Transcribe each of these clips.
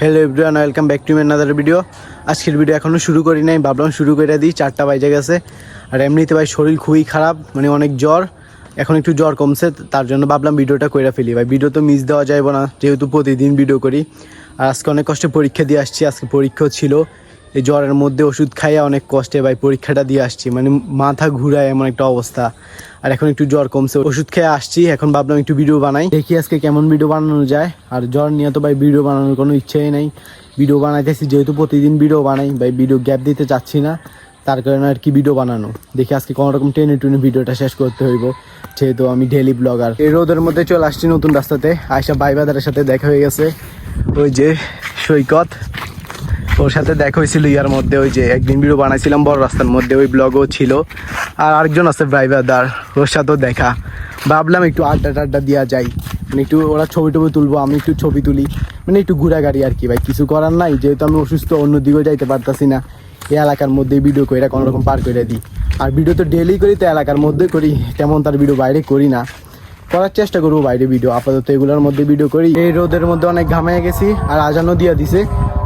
Hello everyone welcome back to another video আজকের video এখনও শুরু করি নাই, ভাবলাম শুরু করে দিই, চারটা বাইজে গেছে। আর এমনিতে ভাই শরীর খুবই খারাপ মানে অনেক জ্বর। এখন একটু জ্বর কমছে, তার জন্য ভাবলাম ভিডিওটা করে ফেলি। ভাই ভিডিও তো মিস দেওয়া যাবে না, যেহেতু প্রতিদিন ভিডিও করি। আর আজকে অনেক কষ্টে পরীক্ষা দিয়ে আসছি, আজকে পরীক্ষাও ছিল। এই জ্বরের মধ্যে ওষুধ খাইয়ে অনেক কষ্টে ভাই পরীক্ষাটা দিয়ে আসছি। মানে মাথা ঘুরায় এমন একটা অবস্থা। আর এখন একটু জ্বর কমছে। ওষুধ খেয়ে আসছি। এখন ভাবলাম একটু ভিডিও বানাই। দেখি আজকে কেমন ভিডিও বানানো যায়। আর জ্বর নিয়ে তো ভাই ভিডিও বানানোর কোনো ইচ্ছেই নাই। ভিডিও বানাইতেছি, যেহেতু প্রতিদিন ভিডিও বানাই। ভাই ভিডিও গ্যাপ দিতে চাচ্ছি না। তার কারণে আর কি ভিডিও বানানো? দেখি আজকে কোনো রকম টেনে টুনে ভিডিওটা শেষ করতে হইব। যেহেতু আমি ডেলি ব্লগার এই রোদের মধ্যে চলে আসছি নতুন রাস্তাতে। আয়সা ভাই বাদারের সাথে দেখা হয়ে গেছে। ওই যে সৈকত। ওর সাথে দেখা হয়েছিল ইয়ার মধ্যে ওই যে একদিন ভিডিও বানাইছিলাম বড় রাস্তার মধ্যে, ওই ব্লগও ছিল। আর আরেকজন আছে ড্রাইভারদার ওর সাথেও দেখা। ভাবলাম একটু আড্ডা টাড্ডা দেওয়া যায় মানে একটু ওরা ছবি টবি তুলবো, আমি একটু ছবি তুলি। মানে একটু ঘোরাঘাড়ি আর কি ভাই, কিছু করার নাই। যেহেতু আমি অসুস্থ অন্যদিকেও যাইতে পারতাছি না। এই এলাকার মধ্যে ভিডিও করে কোনো রকম পার করে দিই। আর ভিডিও তো ডেলি করি, তো এলাকার মধ্যে করি। তেমন তার ভিডিও বাইরে করি না। করার চেষ্টা করব বাইরে ভিডিও আপাতত এগুলোর মধ্যে ভিডিও করি। এই রোদের মধ্যে অনেক ঘামায় গেছি, আর আজানও দিয়ে দিছে।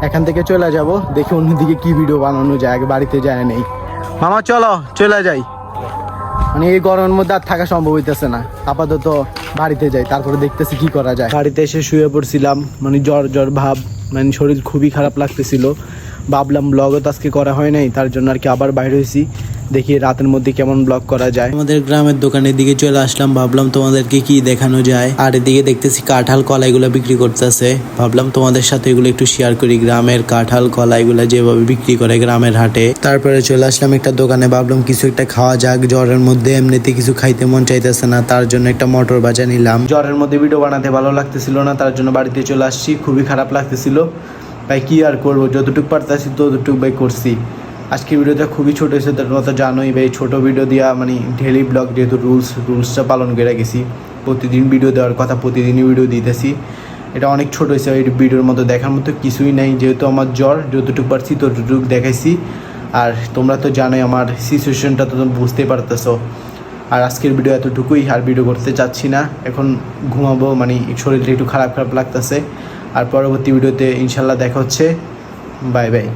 এখান থেকে চলে যাব, দেখি অন্যদিকে কি ভিডিও বানানো যায় বাড়িতে যায় নেই। মামা, চলো, চলে যাই। মানে এই গরমের মধ্যে আর থাকা সম্ভব হইতেছে না। আপাতত বাড়িতে যাই, তারপরে দেখতেছি কি করা যায়। বাড়িতে এসে শুয়ে পড়ছিলাম মানে জ্বর জ্বর ভাব মানে শরীর খুবই খারাপ লাগতেছিল। ভাবলাম ব্লগও তো আজকে করা হয় নাই তার জন্য আর কি আবার বাইরে হয়েছি। দেখি রাতের মধ্যে কেমন ব্লগ করা যায়। আমাদের গ্রামের দোকানের দিকে চলে আসলাম ভাবলাম তোমাদেরকে কি দেখানো যায়। আর এদিকে দেখতেছি কাঁঠাল কলাইগুলো বিক্রি করতেছে। ভাবলাম তোমাদের সাথে এগুলো একটু শেয়ার করি গ্রামের কাঁঠাল কলাইগুলো যেভাবে বিক্রি করে গ্রামের হাটে। তারপরে চলে আসলাম একটা দোকানে ভাবলাম কিছু একটা খাওয়া যাক জ্বরের মধ্যে এমনিতে কিছু খাইতে মন চাইতেছে না তার জন্য একটা মটর বাজা নিলাম। জ্বরের মধ্যে ভিডিও বানাতে ভালো লাগতেছিল না তার জন্য বাড়িতে চলে আসছি খুবই খারাপ লাগতেছিল। ভাই, কী আর করব? যতটুকু পারতেছি, ততটুকু ভাই করছি। আজকে ভিডিওটা খুবই ছোট হয়েছে, তার কথা জানোই ভাই। ছোট ভিডিও দেওয়া মানে ডেলি ব্লগ যেহেতু রুলস রুলসটা পালন করে গেছি, প্রতিদিন ভিডিও দেওয়ার কথা প্রতিদিনই ভিডিও দিতেছি। এটা অনেক ছোট হয়েছে, এই ভিডিওর মতো দেখার মতো কিছুই নাই। যেহেতু আমার জ্বর, যতটুকু পারছি, ততটুকু দেখাইছি। আর তোমরা তো জানোই, আমার সিচুয়েশনটা তো বুঝতে পারতেছো। আর আজকের ভিডিও এতটুকুই, আর ভিডিও করতে চাচ্ছি না। এখন ঘুমাবো মানে শরীরটা একটু খারাপ খারাপ লাগতেছে। আর পরবর্তী ভিডিওতে ইনশাল্লাহ দেখা হচ্ছে। Bye bye.